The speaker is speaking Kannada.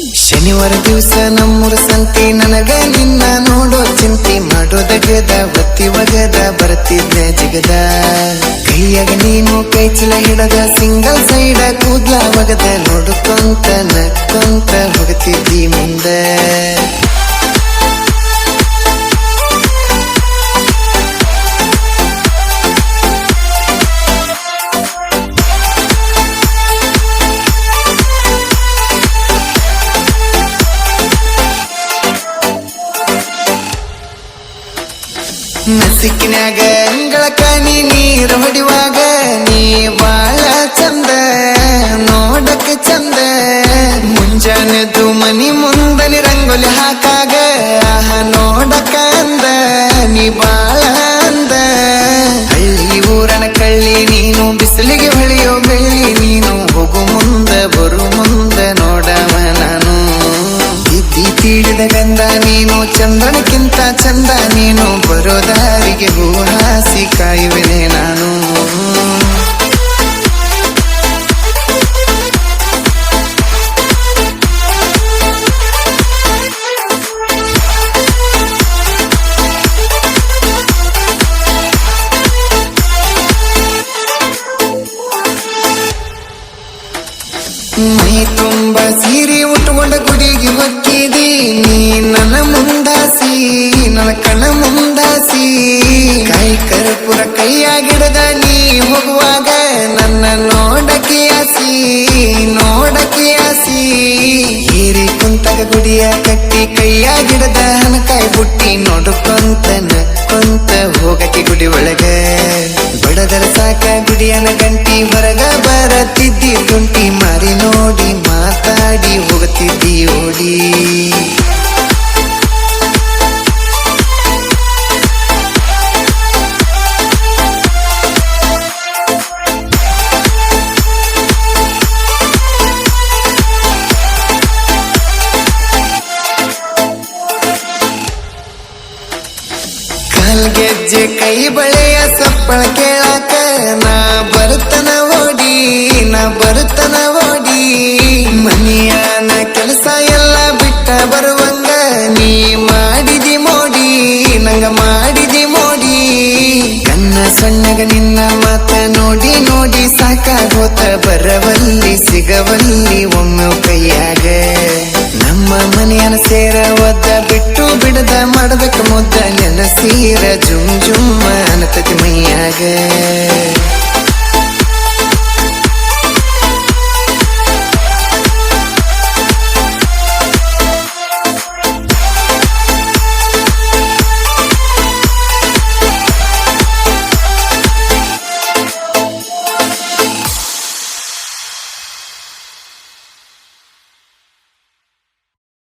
ಶನಿವಾರ ದಿವಸ ನಮ್ಮೂರ ಸಂತಿ, ನನಗ ನಿನ್ನ ನೋಡೋ ಚಿಂತೆ ಮಾಡೋದಗದ ಒತ್ತಿ ಒಗದ ಬರ್ತಿದ್ದೆ ಜಗದ. ಕೈಯಾಗ ನೀನು, ಕೈ ಚಿಲ ಹಿಡದ, ಸಿಂಗಲ್ ಸೈಡ ಕೂದ್ಲ ಒಗದ ನೋಡ್ಕೊಂತ ನಸಿಕಿನ್ಯಾಗ ಅಂಗಳಕ ನೀ ನೀರು ಹೊಡಿವಾಗ ನೀ ಬಾಳ ಚಂದ, ನೋಡಕ ಚಂದ. ಮುಂಜಾನೆದು ಮನಿ ಮುಂದನಿ ರಂಗೋಲಿ ಹಾಕಾಗ, ಆಹ, ನೋಡಕ ಅಂದ, ನೀ ಬಾಳ ಅಂದ. ಹಳ್ಳಿ ಊರನ ಕಳ್ಳಿ ನೀನು ಬಿಸಿಲಿಗೆ ತೀಡಿದ ಗಂಧ ನೀನು ಚಂದ್ರನಕ್ಕಿಂತ ಚಂದ ನೀನು ಬರೋದಾರಿಗೆ ಹೂ ಹಾಸಿ ಕಾಯುವೆನೆ ನಾನು. ಮೈ ತುಂಬ ಹೊಕ್ಕಿದಿ ನೀ ನನ್ನ ಮುಂದಾಸಿ, ನನ್ನ ಕಣ ಮುಂದಾಸಿ. ಕೈ ಕರ್ಪುರ ಕೈಯಾಗಿಡದ ನೀ ಹೋಗುವಾಗ ನನ್ನ ನೋಡಕ್ಕೆ ಆಸಿ ನೋಡಕ್ಕೆ ಆಸಿ. ಹೀರಿ ಕುಂತಗ ಗುಡಿಯ ಕಟ್ಟಿ ಕೈಯಾಗಿಡದ ಹನಕಾಯಿ ಬುಟ್ಟಿ ನೋಡ್ಕೊಂತ ನಕ್ಕೊಂತ ಹೋಗಕ್ಕೆ ಗುಡಿ ಒಳಗ. ಬಡದರ ಸಾಕ ಗುಡಿಯನ ಗಂಟಿ ಹೊರಗ ಬರತಿದ್ದಿ ತುಂಟಿ ಮಾರಿ ನೋಡಿ ಮಾತಾಡಿ ಹೋಗುತ್ತಿದ್ದಿ ಓಡಿ. ಕಾಲ್ಗೆಜ್ಜೆ ಕೈ ಬಳೆಯ ಸಪ್ಪಳ ಕನ್ನ ಸಣ್ಣಗ ನಿನ್ನ ಮಾತ ನೋಡಿ ನೋಡಿ ಸಾಕಾಗೋತ ಬರವಲ್ಲಿ ಸಿಗವಲ್ಲಿ ಒಮ್ಮೆ ಕೈಯಾಗ. ನಮ್ಮ ಮನೆಯನ ಸೇರ ಒದ್ದ ಬಿಟ್ಟು ಬಿಡದ ಮಾಡಬೇಕು ಮುದ್ದ ನೆನಸೀರ ಜುಮ್ ಜುಮ್ಮ ಅನತತಿ ಮೈಯಾಗ.